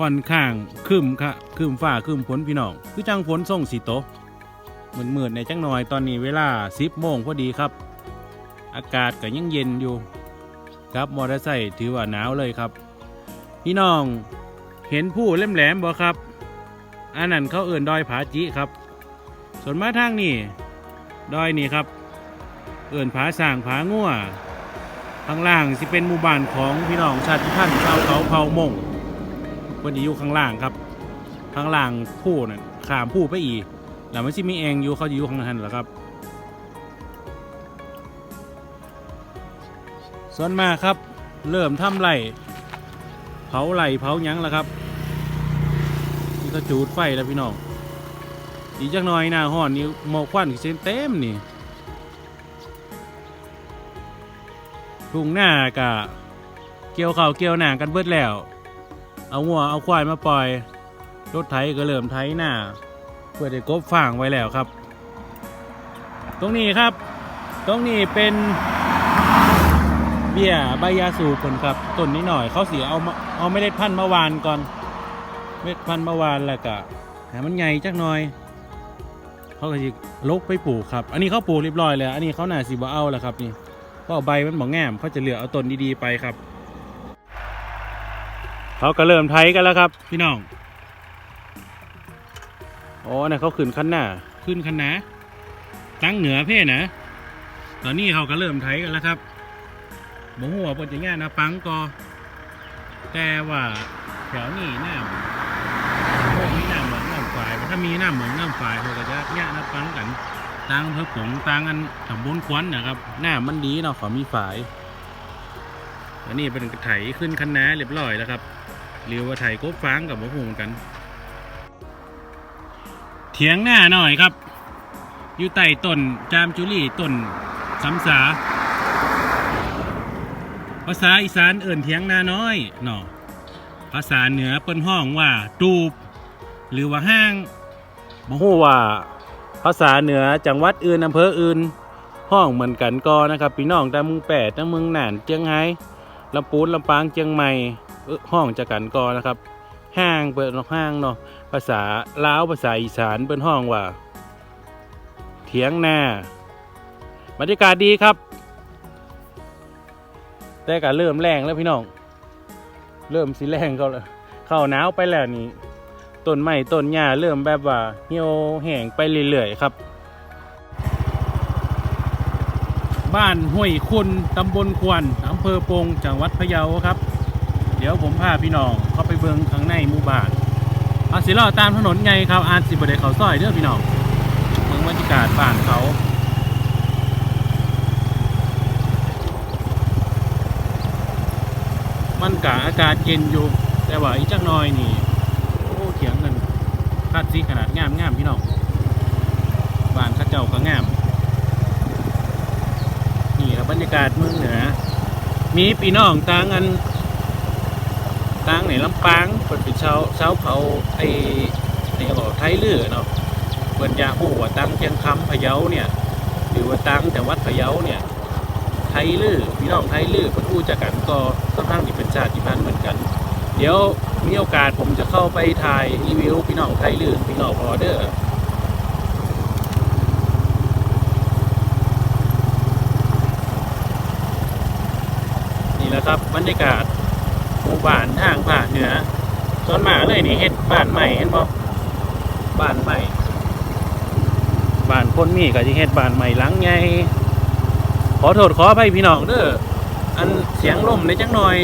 ค่อนข้างครึมค่ะครึมฟ้าครึมฝนพี่น้องคือจังฝนส่งสีโตกเหมือนในจังหน่อยตอนนี้เวลา10โมงพอดีครับ อากาศก็ยังเย็นอยู่ ครับมอเตอร์ไซค์ถือว่าหนาวเลยครับ พี่น้องเห็นผู้เล่มแหลมบ่ครับอันนั้นเขาเอื่นดอยผาจิครับ ส่วนมาทางนี่ดอยนี่ครับ เอื่นผาสางผางัวข้างล่างสิเป็นหมู่บ้านของพี่น้องชาติพันธุ์ชาวเขาเผ่ามง เพิ่นสิอยู่ข้างล่างครับ ข้างล่างผู้นั่นขามผู้ไปอีกแล้วมันสิมีเองอยู่เขาจะอยู่ข้างนั้นแหละครับ ส่วนมาครับ เริ่มทำไรเผาไหลเผายั้งแล้วครับนี่ก็จูดไฟแล้วพี่น้องอีกจักหน่อยหน้าห้อนนี่หมอกควันเส้นเต็มนี่ทุ่งหน้ากะเกี่ยวเข้าเกี่ยวหนางกันเบิดแล้ว เอางัวเอาควายมาปล่อย รถไถก็เริ่มไถหน้า เพื่อได้กบฟางไว้แล้วครับ ตรงนี้ครับ ตรงนี้เป็นเบี้ยใบยาสูบคนครับต้นนี้หน่อยเขาเสียเอาเอาเมล็ดพันธุ์มาวานก่อน เม็ดพันธุ์มาวานแล้วก็ให้มันใหญ่จักหน่อยเขาก็จะลกไปปลูกครับ อันนี้เขาปลูกเรียบร้อยแล้ว อันนี้เขาหน่าสีบ่เอาแล้วครับนี่เพราะใบมันบ่งามเขาจะเหลือเอาต้นดีๆไปครับ เขาก็เริ่มไถกันแล้วครับ พี่น้อง อ๋อเนี่ยเขาขึ้นคันหน้า ขึ้นคันหนาตั้งเหนือเพ่นะ ตอนนี้เขาก็เริ่มไถกันแล้วครับบ่หัวาเปิดจะง่ายนะปังก็แต่ว่าแถวนี้น้ำพวกนี้น้ำเหมืองน้ำฝายถ้ามีน้ำเหมืองน้ำฝายเขาก็จะง่ายนะปังกันต่างอำเภอผงต่างกันตำบลควันนะครับน้ำมันดีเนาะเขามีฝายอันนี้เป็นไถขึ้นคันนาเรียบร้อยแล้วครับ เรียกว่าไถกบฟางกับบ่หูเหมือนกัน เถียงหน้าหน่อยครับ อยู่ใต้ต้นจามจุลีต้นสำสาภาษาอีสานเอิ่นเถียงนาน้อยเนาะภาษาเหนือเปิ้นห้องว่าตูบ หรือว่าห้างบ่ฮู้ว่า ภาษาเหนือจังหวัดอื่นอำเภออื่น ห้องเหมือนกันก็นะครับ พี่น้องต่เมึงแปดต่เมืองน่านเจียงไฮ้ ลำปูนลำปางเจียงใหม่เอ้อห้องจะกันก็นะครับ ห้างเปิดห้างเนาะภาษาลาวภาษาอีสานเปิ้นห้องว่า เถียงหน้าบรรยากาศดีครับ แต่ก็เริ่มแรงแล้วพี่น้อง เริ่มสิแรงเขาแล้วเข้าหนาวไปแล้วนี่ต้นไม้ต้นหญ้าเริ่มแบบว่าเหี่ยวแห้งไปเรื่อยๆครับ บ้านห้วยคุณตำบลควนอำเภอปงจังหวัดพะเยาครับ เดี๋ยวผมพาพี่น้องเข้าไปเบิงข้างในหมู่บ้านอาสิรอตามถนนไงครับอาสิบเดเขาซอยเด้อพี่น้องเมืองบรรยากาศบ้านเขามันกะอากาศเย็นอยู่ แต่ว่าอีจักน้อยนี่ โอ้เถียงกันคาดซีขนาดงามงามพี่น้องบ้านข้าเจ้าก็งาม บรรยากาศเมืองเหนือ มีพี่น้องต่างอันต่างในลำปางเปิดเป็นชาวชาวเผาไอ้ไอ้ก็ไทยเลือเนาะเปิดยาหูว่าตังเชียงคำพะเยาเนี่ยหรือว่าตังแต่วัดพะเยาเนี่ยไทยลือพี่น้องไทยลือเพิ่นอู้จักกันก็ค่อนข้างที่เป็นชาติพันธุ์เหมือนกัน เดี๋ยวมีโอกาสผมจะเข้าไปถ่ายรีวิวพี่น้องไทยลือพี่น้องพอเดอร์ นะครับบรรยากาศหมู่บ้านทางภาคเหนือส่วนมากเลยนี่เฮ็ดบ้านใหม่เห็นบ่บ้านใหม่บ้านคนมีก็จะเฮ็ดบ้านใหม่หลังใหญ่ขอโทษขออภัยพี่น้องเด้ออันเสียงลมในจังหน่อย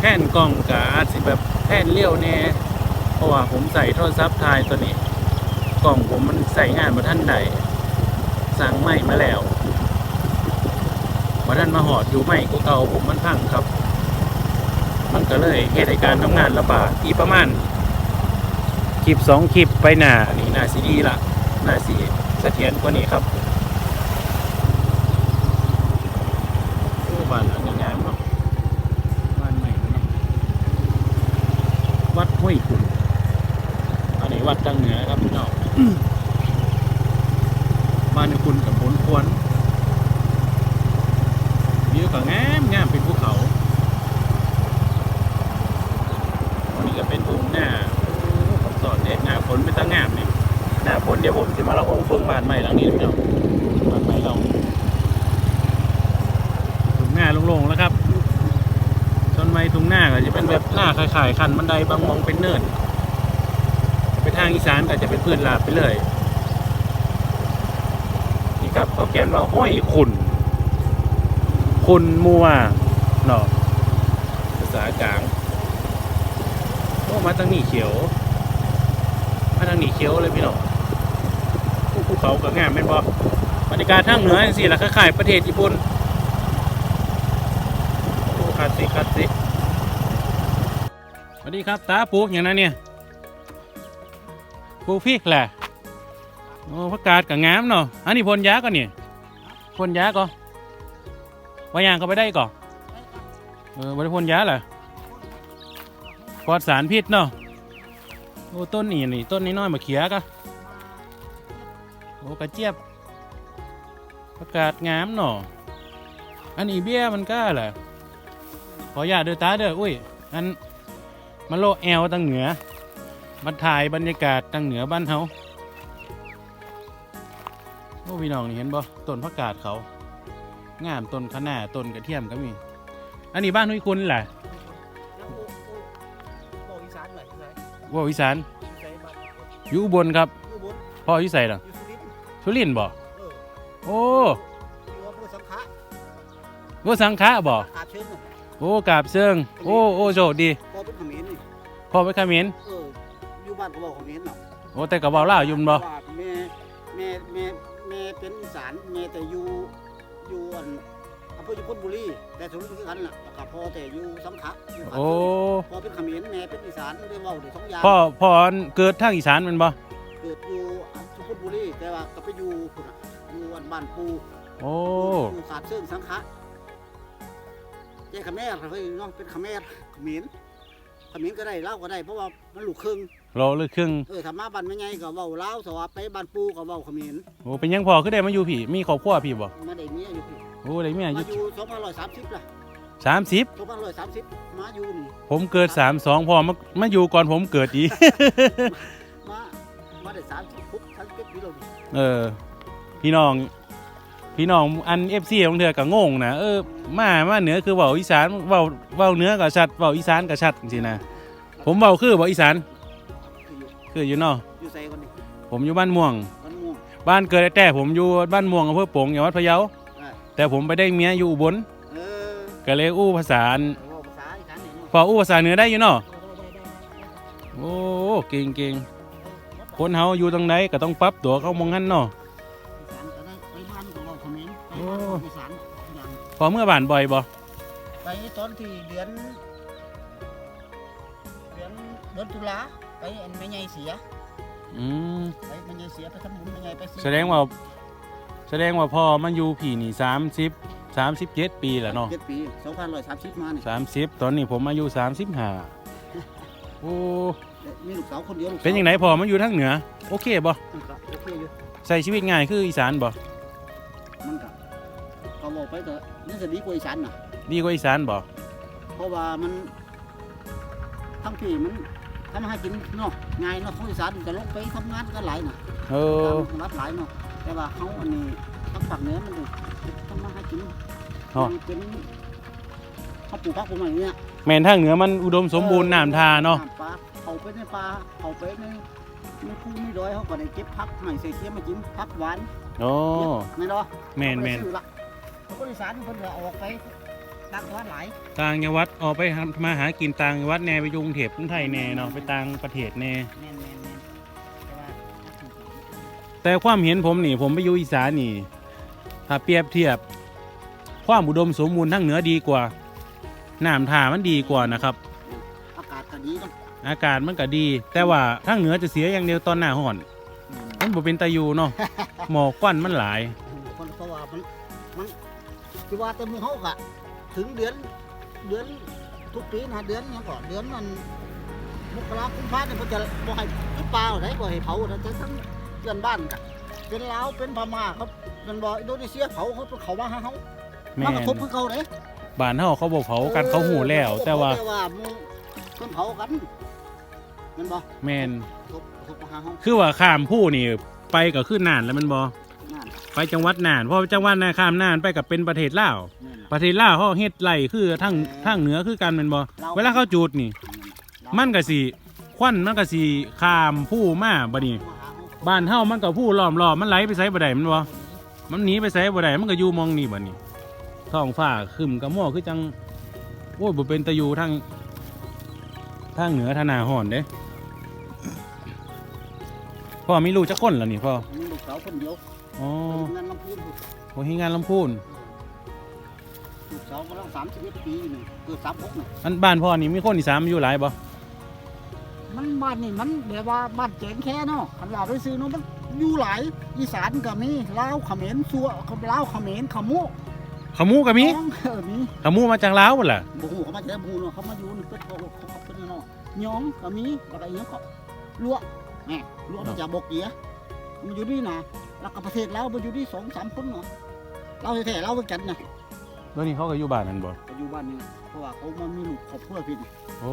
แท่นกล้องกอาสิแบบแท่นเลี้ยวแน่เพราะว่าผมใส่โทรศัพท์ถ่ายตัวนี้ กล้องผมมันใส่งานมาท่านใดสั่งใหม่มาแล้ว มาด้านมาหอดอยู่ไม่กูเก่าผมมันพังครับ มันก็เลยเหตุการณ์ทำงานระบาดอีประมาณคลิปสองคลิปไปหน้านี่หน้าซีดีละหน้าซีเสถียรกว่านี้ครับ วก็งามงามเป็นภูเขา นี่ก็เป็นทุ่งหน้าสอนเด็ดหน้าฝนไม่ตั้งามเนี่ยหน้าฝนเดี๋ยวผมจะมาเราองค์ฟื้นบานใหม่หลังนี้พี่น้องบานใหม่เราทุ่งหน้าโล่งๆแล้วครับต้นไม้ทุ่งหน้าก็จะเป็นแบบหน้าขายๆคันบันไดบางมองเป็นเนินไปทางอีสานก็จะเป็นพื้นลาบไปเลย นี่ครับเขาแกนเราห้อยขุ่น คุณมัวเนาะภาษากลางโอ้มาทางนี้เขียวมาทางนี้เขียวเลยพี่น้องภูเขาก็งามเป็นบ่บรรยากาศทางเหนือสิละคล้ายๆประเทศญี่ปุ่นโอ้คาสิคาสิสวัสดีครับตาปลูกอย่างนั้นเนี่ยปลูกพริกแหละโอ้ผักกาดก็งามเนาะอันนี้พ่นยาก่อนนี่พ่นยาก่อน ว่ายางเขาไปได้ก่อนเออบริพนยาเหรอปลอดสารพิษเนาะโอ้ต้นนี่นี่ต้นนี้น้อยมาเขียกะโอ้กระเจี๊ยบประกาศงามหน่ออันนี้เบี้ยมันก็แหละขออย่าตเด้อตาเด้ออุ้ยอันมาโลแอลตังเหนือมาถ่ายบรรยากาศตังเหนือบ้านเฮาโอ้พี่น้องนี่เห็นบ่ต้นผักกาดเขา งามต้นคะน้าต้นกระเทียมก็มี อันนี้บ้านนุ้ยคุณแหละแล้วโอ้โอ้บอกอีสานหน่อยที่ไหนว่าอีสานที่ไหนบ้านอยู่อุบลครับอยู่บนพ่ออยู่ใส่ล่ะอยู่สุรินทร์ทุลินทร์บ่เออโอ้อยู่อำเภอสังขะว่าสังขะบ่ขาดเชิงน่ะโอ้กราบเซิงโอ้โอ้โชคดีพอเป็นเขมรนี่พ่อไปเขมิ้นเอออยู่บ้านก็บอกเขมรเนาะโอ้แต่กับเบาเล่าวอยุ่มนบ่ว่าแม่แม่แม่แม่เป็นอีสานแม่แต่อยู่ อยู่อันอำเภออยู่พนบุรีแต่สุรินทร์คือกันล่ะแล้วก็พ่อแต่อยู่สังขะอยู่ขาดโอ้เชิงพ่อเป็นเขมรแม่เป็นอีสานไม่ได้เว้าได้สองอย่างพ่อพ่อเกิดทางอีสานแมันบ่เกิดอยู่อำเภอพนบุรีแต่ว่าก็ไปอยู่พุ่นน่ะอยู่อันบ้านปูโอ้อยู่ขาดเชิงสังขะเจ้าขแมรเคยเนาะเป็นขแมรขมิ้นขมิ้นก็ได้เล่าวก็ได้เพราะว่ามันลูกครึ่ง รอเลยครึ่งเออถ้ามาบ้านแม่ไงก็เว้าเล่าวสวัสไปบ้านปูก็เว้าขมิ้นโอ้เป็นหยังพ่อคือได้มาอยู่พี่ มีครอบครัวพี่บ่มาได้เมียอยู่พี่โอ้ได้เมียอามายุอยู่สองพันร้อยสามสิบล่ะสามสิบสองพันร้อยสามสิบมาอยู่นี่ผมเกิดสามสองพ่อมามาอยู่ก่อนผมเกิดอีก มามาได้สามสิบปุ๊บสามสิบเอ็ดปีแล้วนี่เออ พี่น้อง พี่น้องอันเอฟซีของเธอก็งงนะเออมามาเหนือคือเว้าอีสานเว้าเว้าเหนือก็ชัดเว้าอีสานก็ชัดจริงๆนะผมเว้าคือเว้าอีสาน คืออยู่คืออยู่เนาะอยู่ใส่คนนี้ผมอยู่บ้านม่วง บ้านม่วง บ้านเกิดแต่ผมอยู่บ้านม่วงอำเภอโป่งจังหวัดพะเยาได้แต่ผมไปได้เมียอยู่อุบลเออก็เลยอู้ภาษาอันเว้าภาษาอีสานนี่เนาะพออู้ภาษาเหนือได้อยู่เนาะได้ได้ได้ได้โอ้เก่งเก่งคนเฮาอยู่ตรงไหนก็ต้องปรับตัวเข้ามองหันเนาะ อีสานก็ได้ไปบ้านก็เว้าเขมิ้นไปโอ้บ้านก็อีสานอย่างพอเมื่อบ้านบ่อยบ่ไปตอนที่เดือนเดือนเดือนตุลาไป อันแม่ใหญ่เสียอืมไปแม่ใหญ่เสียไปทำบุญแม่ใหญ่ไปเสียแสดงว่า แสดงว่าพ่อมันอยู่ผีนี่สามสิบสามสิบเจ็ดปีแล้วเนาะเจ็ดปีสองพันร้อยสามสิบมาเนี่ยสามสิบตอนนี้ผมอายุสามสิบห้าโอ้มีลูกสาวคนเดียวลูกสาวเป็นยังไงพอมันอยู่ทางเหนือ โอเคบ่มันก็โอเคอยู่ใส่ชีวิตง่ายคืออีสานบ่มันก็ก็บอกไปก็น่าจะดีกว่าอีสานน่ะดีกว่าอีสานบ่เพราะว่ามันทั้งพี่มัน ทำมาหากินเนาะง่ายเนาะของอีสานก็ลงไปทำงานก็หลายน่ะเออการรับหลายเนาะแต่ว่าเขาอันนี้ทางฝั่งเหนือมันเลยทำมาหากินเนาะมันเป็นเขาปลูกผักปลูกอะไรอย่างเงี้ยแม่นทางเหนือมันอุดมสมบูรณ์น้ำทาเนาะำปลาเขาไปในปลาเขาไปในในคูในดอยเขาก็ได้เก็บผักใหม่ใส่เสียมากินผักหวานโอ้ไม่รอแม่นแม่นเขาก็ได้ซื้อละเขาก็อีสานเพิ่นก็ออกไป ดักหวานหลายต่างจังหวัดออกไปทำมาหากินต่างจังหวัดแน่ไปอยกรุงเทพกรุงไทยแน่เนาะไปต่างประเทศแน่แม่นแม่นแม่นแต่ว่าแต่ความเห็นผมนี่ ผมไปอยู่อีสานนี่ ถ้าเปรียบเทียบ ความอุดมสมบูรณ์ทางเหนือดีกว่าน้ำท่ามันดีกว่านะครับ อากาศก็ดีเนาะอากาศมันก็ดี แต่ว่าทางเหนือจะเสียอย่างเดียวตอนหน้าร้อนมันบ่เป็นตาอยู่เนาะ หมอกควันมันหลาย คนเพราะว่ามันมันที่ว่าแต่หมือเขากะ ถึงเดือนเดือนทุกปีนะเดือนหยังก่อนเดือนมันมกราคมกุมภาเนี่ยมันจะบ่ให้หรือเปล่าได้บ่ให้เผาแต่ทั้งเพื่อนบ้านกะเป็นลาวเป็นพม่าครับเป็นบ่อินโดนีเซียเผาเขาเขามาหาเขาแม่มานกระทบเพื่อเขาเลยบ้านเฮาเขาบ่เผากันเขาหูแล้ว แต่ว่าแต่ว่าหมู่เพิ่นเผากันแมันบ่แม่นกระทบกระทบมาหาเขาคือว่าข้ามผู้นี่ไปก็คือน่านแล้วแมันบ่นั่น ไปจังหวัดน่านเพราะจังหวัดน่านข้ามน่านไปกับเป็นประเทศลาวนี่นประเทศลาวเขาเฮ็ดไร่คือทั้งทั้งเหนือคือกันแม่นบ่เราเวลาเขาจูดนี่ มันก็สิควันมันก็สิข้ามผู้มาบัดนี้บ้านเฮามันก็ผู้ล้อมรอบมันไหลไปไสบ่ได้แมันบ่มันหนีไปไสบ่ได้มันก็อยู่หมองนี่บัดนี้ท้องฟ้าครึมกระหม้อคือจังโอ้ยบ่เป็นตะอยู่ทางทางเหนือทางหนาฮ้อนเด้พ่อมีลูกจักคนแล้วนี่พ่อมีลูกสาวคนเดียว อ๋อเงินลำพูนบ่เฮ็ดงานลำพูนลูกสาวกำลังสามสิบเอ็ดปีอยู่นี่เกิดสามหกนี่อันบ้านพ่อนี่มีคนอีสานอยู่หลายบ่มันบ้านนี่มันแบบว่าบ้านแจงแค่เนาะคันลาวไปซื้อเนาะมันอยู่หลายอีสานก็มีลาวเขมรซัวลาวเขมรขมุขมูก็มีน้องเออมีขมูมาจากลาวพุ่นล่ะบ่ฮู้เขามาจากบ่ฮู้เนาะเขามาอยู่นี่เป็นเขาเขาเขาเป็นเนาะยองก็มีแล้วก็อีหยังก็ลวกแหมลวกมาจากบกเกียมันอยู่นี่นะ แล้วก็ประเทศลาวมันอยู่นี่สองสามคนเนาะเราแท้ๆเราเหมือนกันนะแล้วนี่เขาก็อยู่บ้านนั่นบ่ก็อยู่บ้านนี่เพราะว่าเขามามีลูกครอบครัวพี่นี่โอ้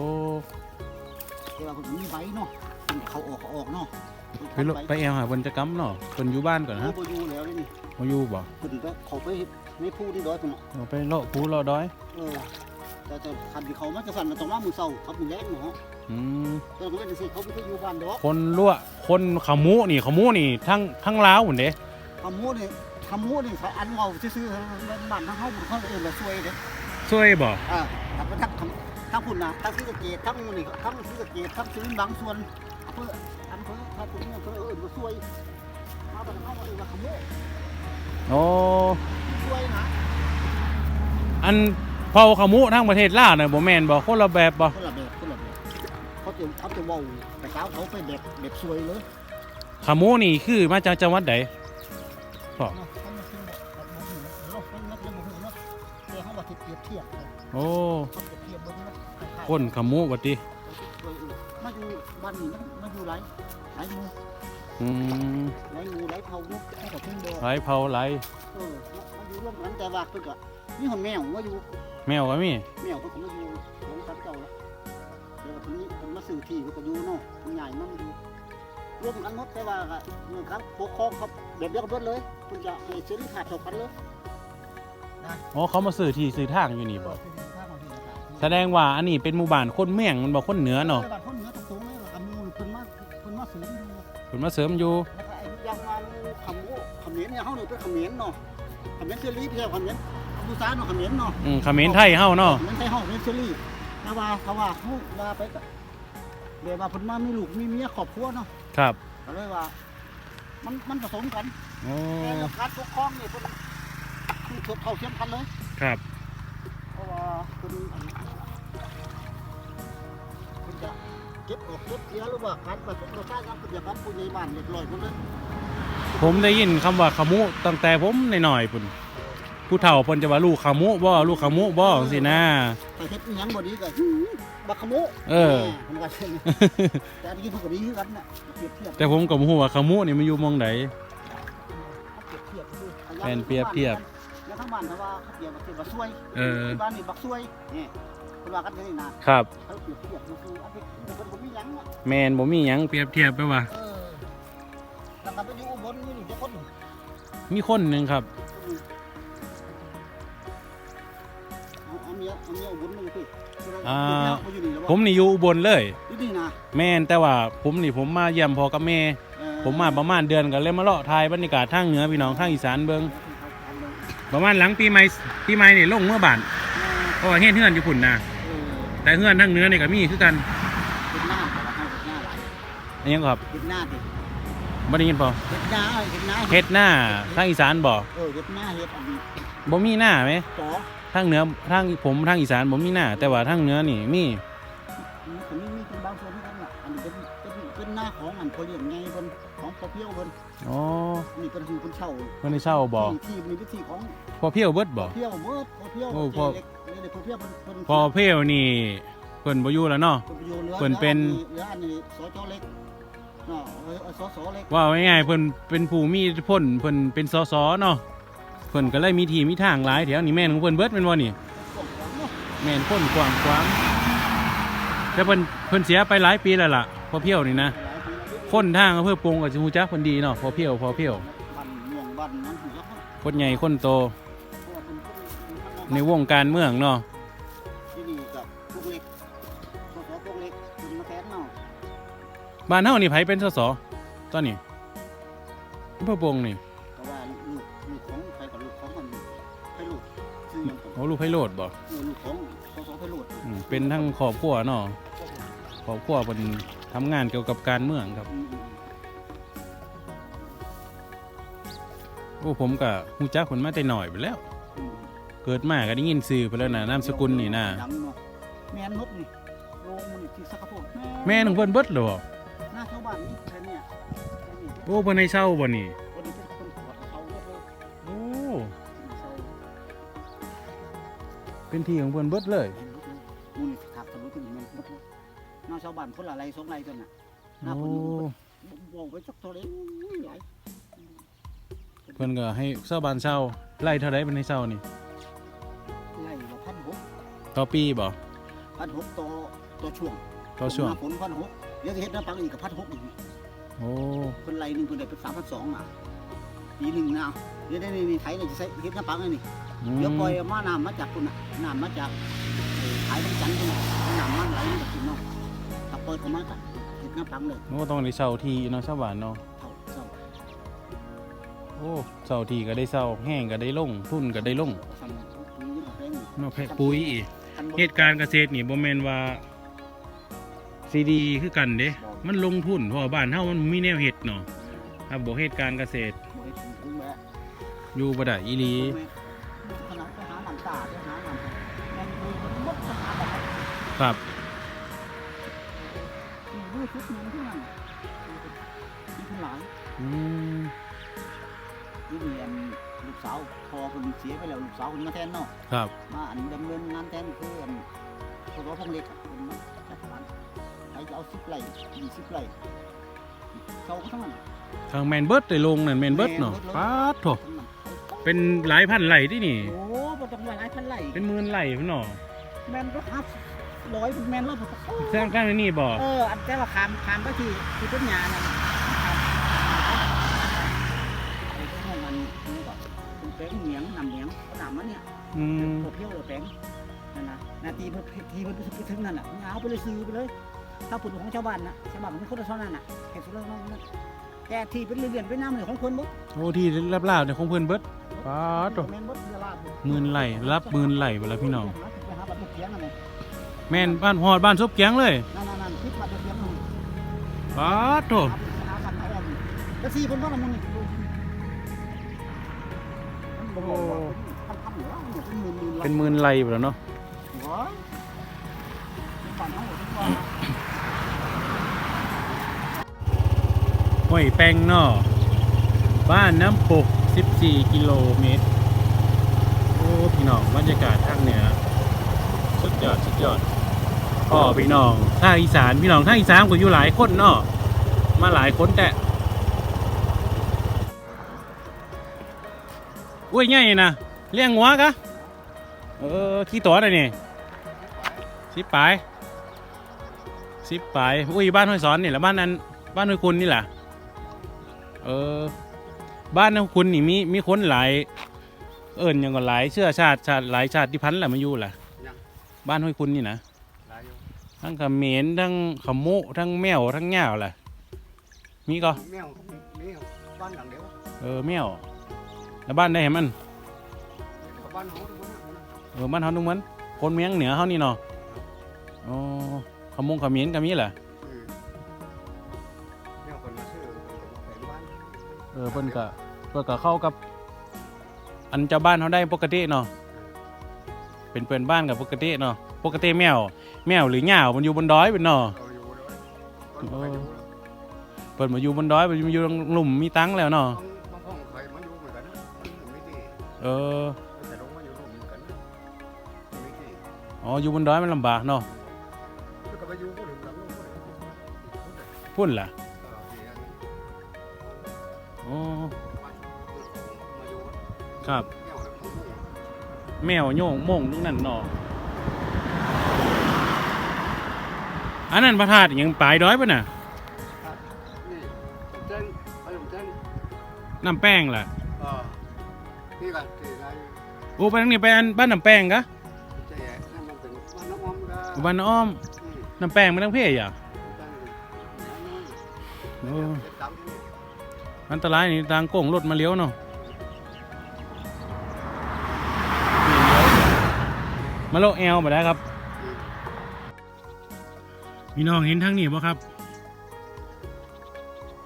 แต่ว่าเขามีใบเนาะเพิ่นเขาออกเขาออกเนาะไปโลไปแอวหาเพิ่นจะกำเนาะเพิ่นอยู่บ้านก่อนเขาฮะบ่อยู่แล้วนี่บ่อยู่บ่เพิ่นก็เขาไปไม่พูดที่ดอยพุ่นเนาะเอาไปเลาะภูเลาะดอย เออ แต่แต่คันที่เขามาจะสั่นมันต้องมามือเศร้าครับมือแรงเนาะอืมแต่ก็เล่นสิเขาไม่ได้อยู่บ้านดอกคนรั่วคนขมูนี่ขมูนี่ทั้งทั้งลาวพุ่นเด้คำมูนี่คำมูนี่เขาอันเว้าซื่อๆมันบ้านทางเฮาบุญเขาเอิ้นว่าซวยเด้ช่วยบ่อ่าถ้าเป็นทั้งคำทั้งพุ่นน่ะทั้งศรีสะเกษทั้งนี่ทั้งศรีสะเกษทั้งสุรินทร์บางส่วนอำเภออำเภอถ้าเป็นอำเภอเอิ้นว่าซวยมาบ้านเฮาเอิ้นว่าคำมูโอ้ซวยนะอัน เผาขมูทั้งประเทศลาวน่ะบ่แม่นบ่คนละแบบบ่คนละแบบคนละแบบเขาจะเขาจะเว้าแต่เช้าเขาไปแบบแบบซวยเลยขมูนี่คือมาจากจังหวัดใดเนาะเขามาซื้อแบบแบบบ่ฮู้เนาะมันมันยังบ่ฮู้เนาะแต่เขาว่าสิเปรียบเทียบกันโอ้เขาเปรียบเทียบเบิ่งเนาะคล้ายๆคนขมูบัดติมาอยู่บ้านนี้มันมาอยู่ไรไรงูอืมไรงูไรเผาเนาะเขาก็เพิ่งบอกหลายเผาหลายเออมาอยู่ร่วมกันแต่ว่าเพิ่นก็มีหอนแมวมาอยู่ แมวก็มีแมวเพิ่นก็มาอยู่ของสันเจ้าแล้วเดี๋ยวเพิ่นนี้เพิ่นมาซื้อที่เพิ่นก็อยู่เนาะมันใหญ่มันอยู่ร่วมกันหมดแต่ว่าก็เมืองครับปกครองครับแบบเดียวกันเบิดเลยเพิ่นจะให้เสรีภาพเท่ากันเลยอ๋อเขามาซื้อที่ซื้อทางอยู่นี่บ่แสดงว่าอันนี้เป็นหมู่บ้านคนเมืองมันบ่คนเหนือเนาะบ้านคนเหนือตรงๆเลยกับมูลเพิ่นมาเพิ่นมาซื้ออยู่เพิ่นมาเสริมอยู่แล้วก็ไอ้อยังงานขมูเขมรเนี่ยเฮาเนี่ยเป็นเขมรเนาะเขมรเสรีพี่ใช่เขมร กัมพูชาเนาะเขมรเนาะอืมเขมรไทยเฮาเนาะเขมรไทยเฮาเป็นเสรีแต่ว่าเขาว่าเฮาว่าไปก็เดี๋ยวว่าเพิ่นมามีลูกมีเมียครอบครัวเนาะครับก็เลยว่า มันมันผสมกันโอ้แต่เรื่องการปกครองนี่เพิ่นคือเท่าเทียมกันเลย ครับเพราะว่าเพิ่นอันเพิ่นจะเก็บออกเก็บเสียหรือว่าการผสมรสชาติกันเพิ่นจะกันผู้ใหญ่บ้านเรียบร้อยหมดเลยผมได้ยินคำว่าขมูตั้งแต่ผมหน่อยๆพุ่น ผู้เฒ่าเพิ่นจะว่าลูกขมูบ่ลูกขมูบ่จังซี่นะแต่เฮ็ดอิหยังบ่ดีก็หือบักขโมเออ แหม่ผมก็เช่นแต่อันนี้เพิ่นก็ดีคือกันน่ะเปรียบเทียบแต่ผมก็บ่ฮู้ว่าขมูนี่มันอยู่หมองใด เปรียบเทียบคือแม่นเปรียบเทียบแล้วทั้งบ้านเขาว่าเขาเปรียบว่าคือบักซวยเออบ้านนี่บักซวยนี่เพิ่นว่ากันนี่นะครับ เขาเปรียบเทียบก็คืออันนี้เพิ่นบ่มีหยังอะแม่นบ่มีหยังเปรียบเทียบไปว่า เออแล้วก็ไปอยู่อุบลนี่นี่จะคนหนึ่งมีคนหนึงครับ วบ่ผมนี่อยู่อุบลเลยอยู่นี่นะแม่นแต่ว่าผมนี่ผมมาเยี่ยมพ่อกับแม่เออผมมาประมาณเดือนก็เลยมาเลาะทายบรรยากาศทางเหนือพี่น้องทางอีสานเบิ่งประมาณหลังปีใหม่ปีใหม่นี่ลงเมื่อบานเพราะว่าเฮ็ดเฮือนอยู่พุ่นนะเออแต่เฮือนทางเหนือนี่ก็มีคือกันเฮ็ดหน้าแต่ว่าให้เฮ็ดหน้าหลายอันยังครับเฮ็ดหน้าดิบ่ได้ยินพอเฮ็ดหน้าเฮ็ดหน้าเฮ็ดหน้าทางอีสานบ่เออเฮ็ดหน้าเฮ็ดอันนี้บ่มีหน้าไหมต่อ ทางเหนือทางผมทางอีสานบ่มีหน้า แต่ว่าทางเหนือนี่มีมันก็มีมีเป็นบางส่วนที่กันน่ะอันนี้เป็นเป็นเป็นหน้าของอันพอเลี้ยงไงเพิ่นของพอเพียวเพิ่นอ๋อนี่เพิ่นคือเพิ่นเช่าเพิ่นได้เช่าบ่ที่ที่มีวิธีของพอเพียวเบิดบ่พอเพียวเบิดพอเพียวโอ้พอเล็กเล็กพอเพียวเพิ่นเพิ่นพอเพียวนี่เพิ่นบ่อยู่แล้วเนาะเพิ่นไปอยู่เรือเพิ่นเป็นเรืออันนี้สจเล็กเนาะเออเออสสเล็กว่าง่ายๆเพิ่นเป็นผู้มีอิทธิพลเพิ่นเป็นสสเนาะเพิ่นก็เลยมีทีมีทางหลายแถวนี่แม่นของเพิ่นเบิดแม่นบ่นี่านาะแม่นคนกว้างขวางแต่เพิ่นเพิ่นเสียไปหลายปีแล้วล่ะพอเพี้ยวนี่นะหลายปีแล้วคนทางอำเภอปรุงกับจูจักคนดีเนาะพอเพี้ยวพอเพียวบ้านม่วคนใหญ่คนโต ในวงการเมืองเนาะที่นี่กับพวกเล็กพวกพวกเล็กเป็นมาแทนเนาะบ้านเฮานี่ไผเป็นสสตอนนี้อำเภอปงนี่ ลูกไพโรดบ่เออลูกของสสให้ลูกอืมเป็นทั้งครอบครัวเนาะครอบครัวเป็นทำงานเกี่ยวกับการเมืองครับ อืมอืมโอ้ผมก็ฮู้จักคนมาแต่น้อยไปแล้ว อืมเกิดมาก็ได้ยินชื่อไปแล้วนะนามสกุลนี่นะดังเนาะแม่นกนี่โรงมันนี่ที่สักกะโพดแม่ของเพิ่นเบิดเลยบ่หน้าชาวบ้านนี่แค่เนี้ยแค่นี้โอ้เพิ่นให้เช่าบ่นี่วันนี้เป็นคน เป็นที่ของเพิ่นเบิดเลยเห็นลูกมูนี่ถักทะลุถึงมันหมดเลยหน้าชาวบ้านคนละไรสองไรกันน่ะหน้าโอ้คนบอกไปสักเท่าไหรอุ้ยหลายเพิ่นก็ให้ชาวบ้านเช่าไล่เท่าใดเป็นให้เช่านี่ไล่ละพันหกต่อปีบ่พันหกต่อต่อช่วงต่อช่วงหน้าฝนพันหกเดี๋ยวจะเห็นหน้าปังอีกกับพันหกอีกโอ้เป็นไรหนึ่งเป็นได้เป็นสามพันสองอะปีหนึ่งนะเดี๋ยวได้ในในไทยเนี่ยจะใช้เห็นหน้าปังเลยนี่อืม เดี๋ยวปล่อยเอามาน้ำมาจากคุณน่ะน้ำมาจากขายน้ำจันทร์คุณน่ะน้ำมันไหลมาจากคุณเนาะถ้าเปล่อยเข้ามาก็เห็นหน้าปังเลยโอ้ต้องได้เช่าที่เนาะชาวบ้านเนาะเท่าเท่าโอ้เช่าที่ก็ได้เช่าแห้งก็ได้ลงทุนก็ได้ลงสั่งปุ๋ยนี่มาแพงเนาะแพะปุ๋ยอีกคันบ่เหตุการณ์เกษตรนี่บ่แม่นว่าซีดีคือกันเด้มันลงทุนเพราะว่าบ้านเฮามันมีแนวเฮ็ดเนาะถ้าบ่เหตุการณ์เกษตรอยู่บ่ได้อีหลีข ครับนี้ด้วยชุดหนึงเท่นั้นมีคนหลายอืมนี่มีอันลูกสาวพอคนเสียไปแล้วลูกสาวคนมาแทนเนาะครับมาอันดำเนินงานแทนคืออันพวกเราพวกเล็กอะคนมาจัดการใครจะเอาสิบไร่ยี่สิบไร่เขาก็ทั้งนั้นทางแมนเบิดได้ลงนั่นแมนเบิร์ดเนาะปาดโถเป็นหลายพันไร่ที่นี่โอ้บ่ต้องหลายพันไร่เป็นหมื่นไร่พุ่นเนาะแมนก็ฮับร้ อยเป็นแมนแล้วผมโอ้สร้างกันนี่บ่เอออันแต่ว่าขามขามไปที่ที่ต้นยานั่นครับไอ้พวกมันนี่ก็เป็นแป้งเหนียงนำเหนียงก็นำมันเนี่ยอืมพวกเพี้ยวเลยแป้งนั่นนะนาทีเพิ่นทีเพิ่นไปถึงนั่นน่ะเอาไปเลยซื้อไปเลยถ้าผลของชาวบ้านนะชาวบ้านมันคนละเท่านั้นน่ะเห็ดสุดแล้วนั่นแต่ที่เป็นเรือนๆเป็นน้ำเนี่ยของคนบ่โอ้ที่ลาบๆเนี่ยของเพิ่นเบิดปาดโถแม่นบ่เรือลาบหมื่นไร่รับหมื่นไร่เวลาพี่น้อง แหละแม่นบ้านฮอดบ้านซบแกงเลยนั่นๆๆคิดบัตรลูกเสียงนั่นปาดโถหาหาบัตรเอาอยู่แล้วสี่คนบ่ละมึงนี่มันบ่บอกว่าเป็นพันๆอยู่แล้วเนี่ยเป็นหมื่นๆเป็นหมื่นไร่ไปแล้วเนาะหัวฝันเอาหมดทุกวันห้วยแป้งเนาะบ้านน้ำปก 14 กิโลเมตร โอ้ พี่น้องบรรยากาศทางเหนือสุดยอดสุดยอด พ่อพี่น้องทางอีสานพี่น้องทางอีสานก็อยู่หลายคนเนาะมาหลายคนแต่อุ้ยใหญ่นะเลี้ยงหัวกะเออขี้ตัวอะไรนี่สิบปลายสิบปลายอุ้ยบ้านห้วยสอนนี่แหละบ้านนั้นบ้านห้วยคุณนี่แหละเออบ้านห้วยคุณนี่มีมีคนหลายเอิญยังก็หลายเชื้อชาติชาติหลายชาติพันธุ์แหละมาอยู่แหละบ้านห้วยคุณนี่นะ ทั้งเขมรทั้งขะโมะทั้งแมวทั้งเหง่าแหละมีก็แมวนี่บ้านหลังเดียวเออแมวแล้วบ้านได้เห็นมันบ้านเฮาทุกคนเออบ้านเฮานุ่มมันคนเมียงเหนือเฮานี่เนาะอ๋อขะมงขะเขมรก็มีแหละแมวคนมาชื่อเป็นบ้านเออเพิ่นก็เพิ่นก็เข้ากับอันเจ้าบ้านเขาได้ปกติเนาะเป็นเพื่อนบ้านกับปกติเนาะ ปกติแมว แมวหรือเหง่ามันอยู่บนดอยเป็นเนาะเราอยู่ด้วยคนไปอยู่เปิดมาอยู่บนดอยไปอยู่ตรงหลุมมีตังค์แล้วเนาะบางห้องใครมาอยู่เหมือนกันนะไม่ดีเออแต่ลงมาอยู่ร่วมกันนะไม่ดีอ๋ออยู่บนดอยมันลำบากเนาะแล้วก็ไปอยู่ก็ถึงหลังก็ถึงพุ่นล่ะเออที่นั่นอ๋อบ้านมาอยู่ครับแมวเนี่ยเขาแมวโยงโม่งตรงนั้นเนาะ อันนั้นพระธาตุยังปลายดอยป่ะน่ะนี่น้ำแป้งล่ะเออนี่ก็ที่ไรโอ้ไปทางนี้ไปอันบ้านน้ำแป้งกะจะแย่นั่นมันเป็นวันน้ำมันก็บ้านอ้อมน้ำแป้งมันทั้งเพอะตั้งอ้เจ็ดตังค์นี่อันตรายนี่ทางโก่งรถมาเลี้ยวเนาะมาโลแอลมาได้ครับ พี่น้องเห็นทางนี้ป่ะครับ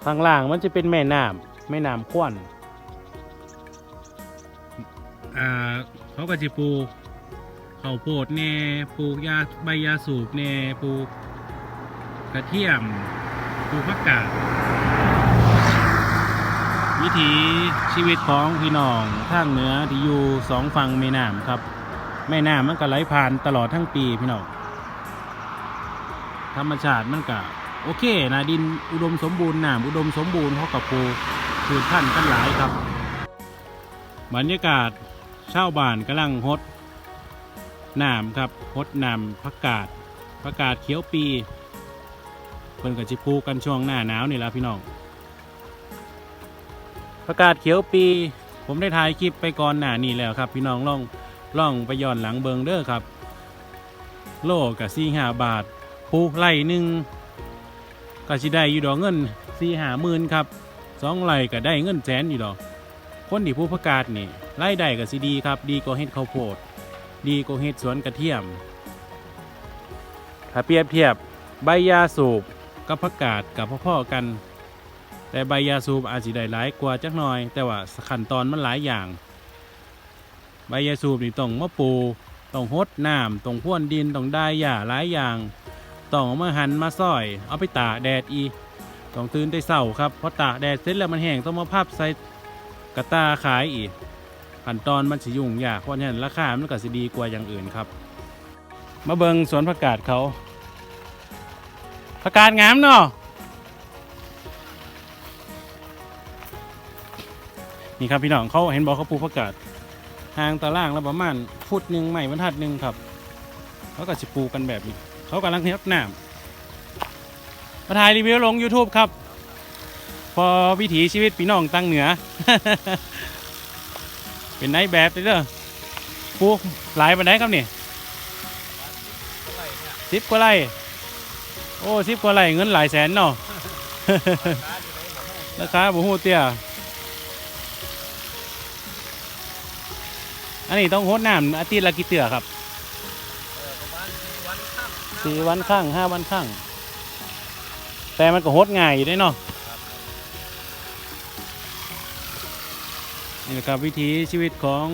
ข้างล่างมันจะเป็นแม่น้ำแม่น้ำข้วนอ่าเขาก็จะปลูกข้าวโพดแน่ปลูกยาใบยาสูบแน่ปลูกกระเทียมปลูกผักกาดวิถีชีวิตของพี่น้องทางเหนือที่อยู่สองฝั่งแม่น้ำครับ แม่น้ำมันก็ไหลผ่านตลอดทั้งปีพี่น้อง ธรรมชาติมันก็โอเคนะดินอุดมสมบูรณ์น้ำอุดมสมบูรณ์เขากับปลูกพืชพันธุ์กันหลายครับ บรรยากาศชาวบ้านกำลังฮดน้ำครับฮดน้ำผักกาดผักกาดเขียวปีเพิ่นก็จิปูกันช่วงหน้าหนาวนี่แหละพี่น้องผักกาดเขียวปี ผมได้ถ่ายคลิปไปก่อนหน้านี้แล้วครับ พี่น้องล่องล่องไปย้อนหลังเบิงเด้อครับ โลกับสี่ห้าบาท ปลูกไร่หนึ่งก็สิได้อยู่ดอกเงินสี่หาหมื่นครับสองไร่ก็ได้เงินแสนอยู่ดอก คนที่ผู้ประกาศนี่ไร่ได้ก็สิดีครับ ดีกว่าเฮ็ดข้าวโพด ดีกว่าเฮ็ดสวนกระเทียม ถ้าเปรียบเทียบใบยาสูบกับผักกาดกับพ่อๆกัน แต่ใบยาสูบอาจสิได้หลายกว่าจักหน่อย แต่ว่าขั้นตอนมันหลายอย่าง ใบยาสูบนี่ต้องมะปูต้องหดน้ำต้องพ่วนดินต้องได้หญ้าหลายอย่าง ต้องเอามาหั่นมาซอย เอาไปตากแดดอีกต้องตื่นแต่เช้าครับพอตากแดดเสร็จแล้วมันแห้งต้องมาพับใส่กระตาขายอีกขั้นตอนมันสิยุ่งยากเพราะฉะนั้นราคามันก็สิดีกว่าอย่างอื่นครับ มาเบิงสวนผักกาดเขาผักกาดงามเนาะนี่ครับพี่น้องเขาเห็นบอกเขาปลูกผักกาดห่างตารางแล้วประมาณฟุตหนึ่งไม่บรรทัดหนึ่งครับเขาก็จะปลูกกันแบบนี้ เขากำลังเทน้ำมาถ่ายรีวิวลง YouTube ครับ พอวิถีชีวิตพี่น้องตั้งเหนือ เป็นไนแบบเลยเด้อปลูกหลายปันไดครับนี่สิบกว่าไร่โอ้สิบกว่าไร่เงินหลายแสนเนาะราคาบุหูเตี้ยอันนี้ต้องโหดน้ำอาทิตย์ละกี่เตือครับ สี่วันข้างห้าวันข้าง แต่มันก็โหดง่ายอยู่ได้เนาะนี่แหละครับวิถีชีวิตของ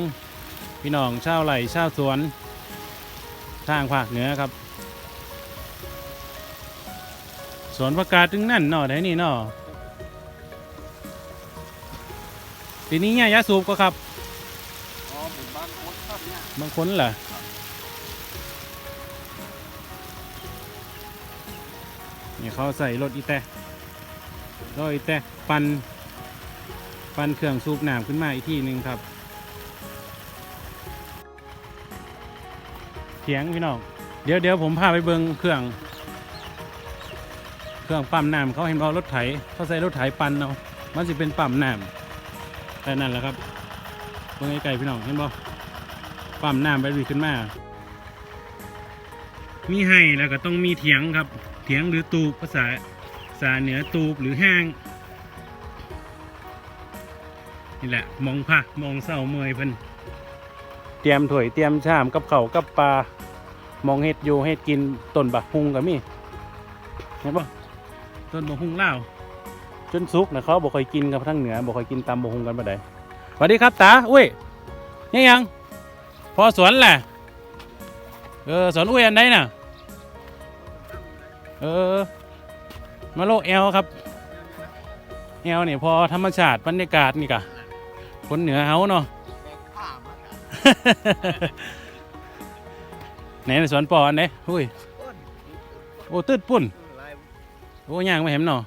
พี่น้องชาวไร่ชาวสวนทางภาคเหนือครับ สวนประกาศถึงนั่นเนาะได้นี่เนาะทีนี้เนี่ยยาสูบก็ครับอ๋อหมู่บ้านโคตรครับเนี่ยบางคนล่ะ นี่เขาใส่รถอีแตะรถอีแตะปันปันเครื่องสูบน้ำขึ้นมาอีกที่หนึ่งครับเถียงพี่น้องเดี๋ยวเดี๋ยวผมพาไปเบิงเครื่อง เครื่องปั๊มน้ำเขาเห็นเขารถไถเขาใส่รถไถปันเอาะมันจะเป็นปั๊มน้ำแต่นั่นแหละครับเบิ่งไกลๆพี่น้องเห็นบ่ปั๊มน้ำไปบีขึ้นมามีให้แล้วก็ต้องมีเถียงครับ เถียงหรือตูบภาษาภาษาเหนือตูบหรือห้าง นี่แหละ มองผ้ามองเศร้าเมอยเพิ่นเตรียมถ้วยเตรียมชามกับเขาวกับปลามองเห็ดอยู่เห็ดกินต้นบักฮุงกับมีเห็นปะต้นบักฮุงเล่าวจนสุกนะเขาบอกเคยกินกับทั้งเหนือบอกเคยกินตำบักฮุงกันปะไดสวัสดีครับตาอุ้ยยังยังพอสวนแหละเออสวนอุ้ยอันใดน่ะ เออ มาโลเอลครับเอลเนี่ยพอธรรมชาติบรรยากาศนี่กะคนเหนือเฮาเนาะแบกผ้ามากันไหนน่ะสวนปออันไหนอุ้ยอ้นโอ้ตืดปุ่นลายโอ้ย่างไม่เห็นเนาะ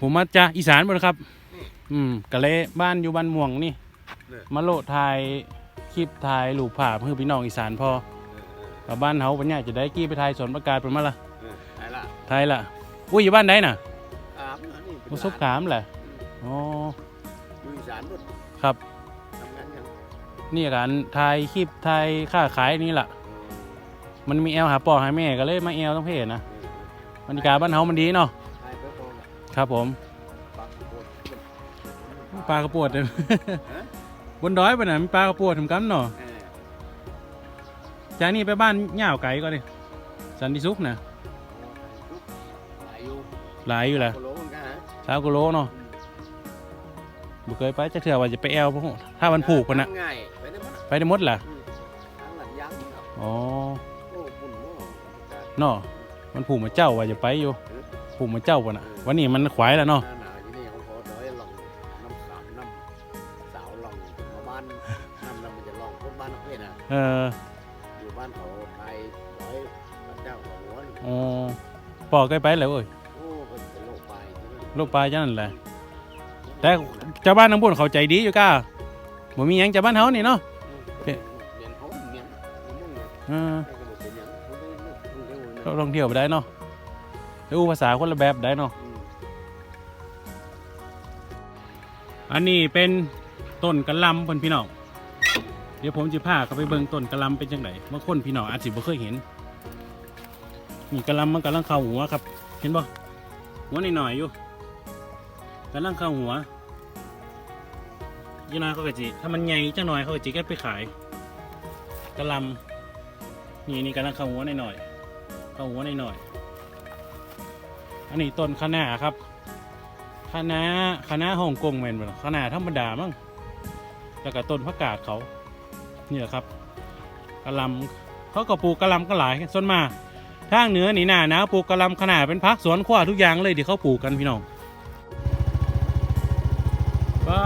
ผมมาจากอีสานหมดครับ อืมกะเลยบ้านอยู่บ้านม่วงนี่ มาโลถ่ายคลิปถ่ายรูปภาพเพื่อพี่น้องอีสานพอ กับบ้านเฮาปัญญาจะได้กี้ไปถ่ายสวนประกาศเป็นมาละไอ้ละถ่ายละอุ้ยอยู่บ้านไหนน่ะอาบนะนี่เป็นประสบขามแหละอืมอ๋ออยู่อีสานนู่นครับ ทำงานกันนี่การทายคลิปทายค่าขายนี่แหละมันมีแอลหาปอหาแม่ก็เลยมาแอลต้องเพจนะบรรยากาศบ้านเฮามันดีเนาะใช่ไปโตน่ะครับผมปากโคตร ปลากระปวดเลยฮะบนดอยไปน่ะมีปลากระปวดทำกันเนาะเออ จากนี้ไปบ้านย่าวไก่ก็ดิสันติสุขนะหลายอยู่หลายอยู่แหละโคโลเหมือนกันฮะสาวกุโลเนาะบ่เคยไปจะเถื่อว่าจะไปแอลพวกถ้ามันผูกกันนะง่ายไปได้หมดไปได้หมดล่ะอืมทางหลังยางนี่ครับอ๋อโอ้ปุ่นโอ้เนาะมันผูกมาเจ้าว่าจะไปอยู่ผูกมาเจ้าป่ะนะวันนี้มันขวายแล้วเนาะหน้าหนาวอยู่นี่เขาขอดอยลองน้ำขามน้ำสาวลองมาบ้านน้ำน้ำมันจะลองคนบ้านนักเพศนะเออ อเคยไปแล้วเอ้ยโอ้เป็นเป็นโรคไปโลกปลายจังนั่นแหละ แต่ชาวบ้านทั้งบนเขาใจดีอยู่ก้าบ่มีหยังชาวบ้านเฮานี่เนาะเมียนเขาเมียนมะม่วงเนี่ยเออให้กันเป็นหยังเขาได้เลือกเร็วๆเรานะท่องเที่ยวไปได้เนาะได้อู้ภาษาคนละแบบได้เนาะ อืมอันนี้เป็นต้นกะหลำเพิ่นพี่น้อง เดี๋ยวผมจะพาเขาไปเบิ่งต้นกะหลำเป็นจังไดบางคนพี่น้องอาจสิบ่เคยเห็น นี่กะหลำมันกำลังเข้าหัวครับ เห็นบ่หัวหน่อยๆอยู่กำลังเข้าหัวยี่นาเขาก็จิถ้ามันใหญ่จังหน่อยเขาก็จิเก็บไปขายกะลำนี่นี่กำลังเข้าหัวหน่อยๆเข้าหัวหน่อยๆอันนี้ต้นคะน้าครับคณะคณะฮ่องกงแมนบ่ล่ะคณะธรรมดามั้งแล้วก็ต้นผักกาดเขานี่แหละครับกะลำเขาก็ปลูกกะลำก็หลายส่วนมาก ทางเหนือนี่หนาหนาวปลูกกระลำขนาดเป็นพักสวนขว้าทุกอย่างเลยที่เขาปลูกกันพี่น้องว้า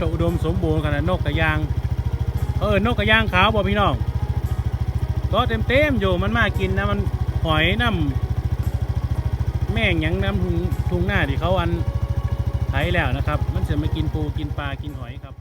ตอุดมสมบูรณ์ขนาดนกกระยาง เออนกกระยางขาวบ่พี่น้องก็เต็มเต็มอยู่มันมากินนะมันหอยน้ำแม่งยังน้ำทุ่งทุงหน้าที่เขาอันไถแล้วนะครับ มันจะมากินปูกินปลากินหอยครับ